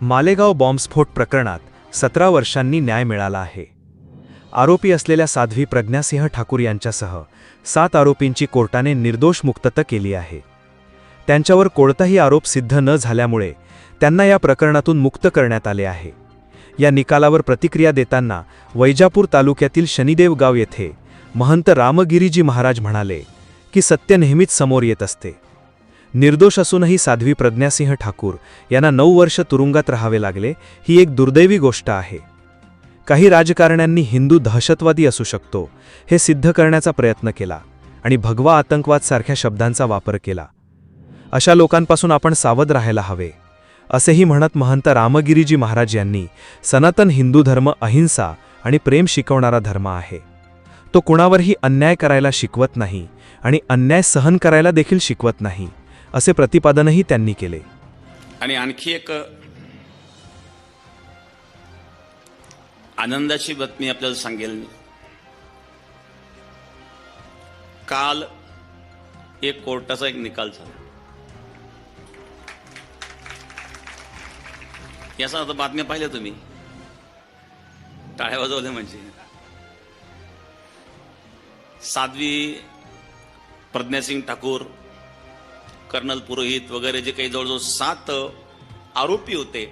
मालेगाव बॉम्बस्फोट प्रकरणात सतरा वर्षांनी न्याय मिळाला आहे. आरोपी असलेल्या साध्वी प्रज्ञासिंह ठाकूर यांच्यासह सात आरोपींची कोर्टाने निर्दोष मुक्तता केली आहे. त्यांच्यावर कोणताही आरोप सिद्ध न झाल्यामुळे त्यांना या प्रकरणातून मुक्त करण्यात आले आहे. या निकालावर प्रतिक्रिया देताना वैजापूर तालुक्यातील शनिदेवगाव येथे महंत रामगिरीजी महाराज म्हणाले की सत्य नेहमीच समोर येत असते. निर्दोष असूनही साध्वी प्रज्ञासिंह ठाकूर यांना नऊ वर्ष तुरुंगात राहावे लागले ही एक दुर्दैवी गोष्ट आहे. काही राजकारण्यांनी हिंदू दहशतवादी असू शकतो हे सिद्ध करण्याचा प्रयत्न केला आणि भगवा आतंकवाद सारख्या शब्दांचा वापर केला. अशा लोकांपासून आपण सावध राहायला हवे असेही म्हणत महंत रामगिरीजी महाराज यांनी सनातन हिंदू धर्म अहिंसा आणि प्रेम शिकवणारा धर्म आहे. तो कुणावरही अन्याय करायला शिकवत नाही आणि अन्याय सहन करायला देखील शिकवत नाही. असे प्रतिपादनही त्यांनी केले. आणि आणखी एक आनंदाची बातमी आपल्याला सांगेल. काल एक कोर्टाचा एक निकाल झाला. याचा आता बातम्या पाहिल्या तुम्ही. टाळ्या वाजवल्या म्हणजे. साध्वी प्रज्ञासिंग ठाकूर कर्नल पुरोहित वगैरे जे काही जवळजवळ सात आरोपी होते.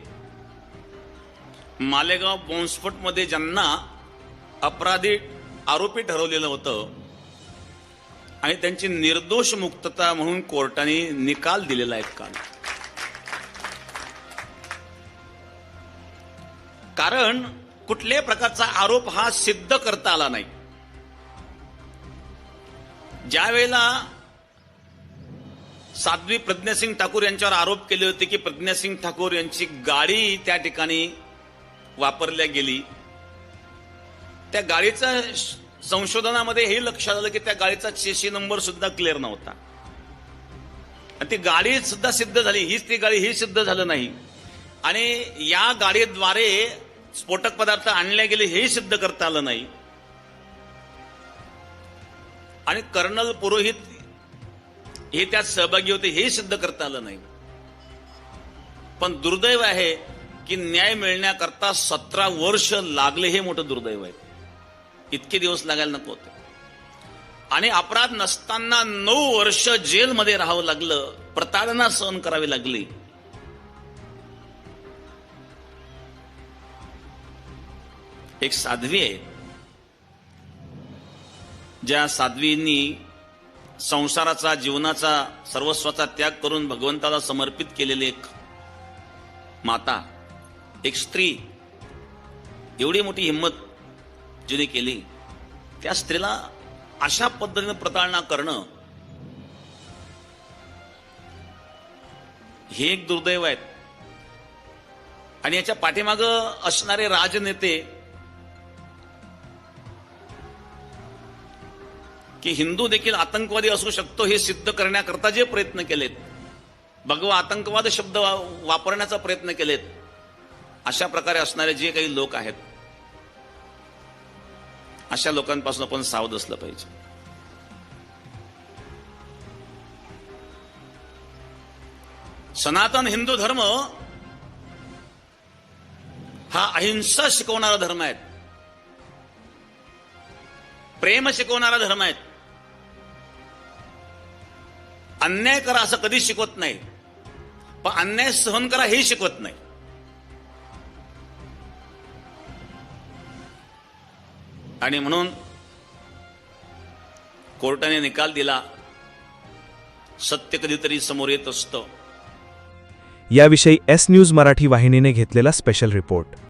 मालेगाव बॉम्बस्फोटमध्ये ज्यांना अपराधी आरोपी ठरवलेलं होतं आणि त्यांची निर्दोष मुक्तता म्हणून कोर्टाने निकाल दिलेला आहे काल. कारण कुठल्याही प्रकारचा आरोप हा सिद्ध करता आला नाही. ज्या वेळेला साध्वी प्रज्ञासिंग ठाकूर यांच्यावर आरोप केले होते की प्रज्ञासिंग ठाकूर यांची गाडी त्या ठिकाणी वापरल्या गेली. त्या गाडीचा संशोधनामध्ये हे लक्षात आलं की त्या गाडीचा चेसी नंबर सुद्धा क्लिअर नव्हता. आणि ती गाडी सुद्धा सिद्ध झाली. हीच ती गाडी ही सिद्ध झालं नाही. आणि या गाडीद्वारे स्फोटक पदार्थ आणले गेले हेही सिद्ध करता आलं नाही. आणि कर्नल पुरोहित हे त्यात सहभागी होते हे सिद्ध करता आलं नाही. पण दुर्दैव आहे की न्याय मिळण्याकरता सतरा वर्ष लागले हे मोठं दुर्दैव आहे. इतके दिवस लागायला नको होते. आणि अपराध नसताना नऊ वर्ष जेलमध्ये राहावं लागलं प्रताडना सहन करावी लागली. एक साध्वी आहे. ज्या साध्वींनी संसाराचा जीवनाचा सर्वस्वाचा त्याग करून भगवंताला समर्पित केलेली एक माता एक स्त्री एवढी मोठी हिंमत जिने केली त्या स्त्रीला अशा पद्धतीने प्रताळना करणं हे एक दुर्दैव आहेत. आणि याच्या पाठीमागं असणारे राजनेते की हिंदू देखील आतंकवादी असू शकतो हे सिद्ध करण्याकरता जे प्रयत्न केलेत. भगवा आतंकवाद शब्द वा- वापरण्याचा प्रयत्न केलेत. अशा प्रकारे असणारे जे काही लोक आहेत अशा लोकांपासून आपण सावध असलं पाहिजे. सनातन हिंदू धर्म हा अहिंसा शिकवणारा धर्म आहे. प्रेम शिकवणारा धर्म आहे. अन्याय करा असं कधी शिकवत नाही. पण अन्याय सहन करा हे शिकवत नाही. आणि म्हणून कोर्टाने निकाल दिला सत्य कधीतरी समोर येत असतं. याविषयी एस न्यूज मराठी वाहिनीने घेतलेला स्पेशल रिपोर्ट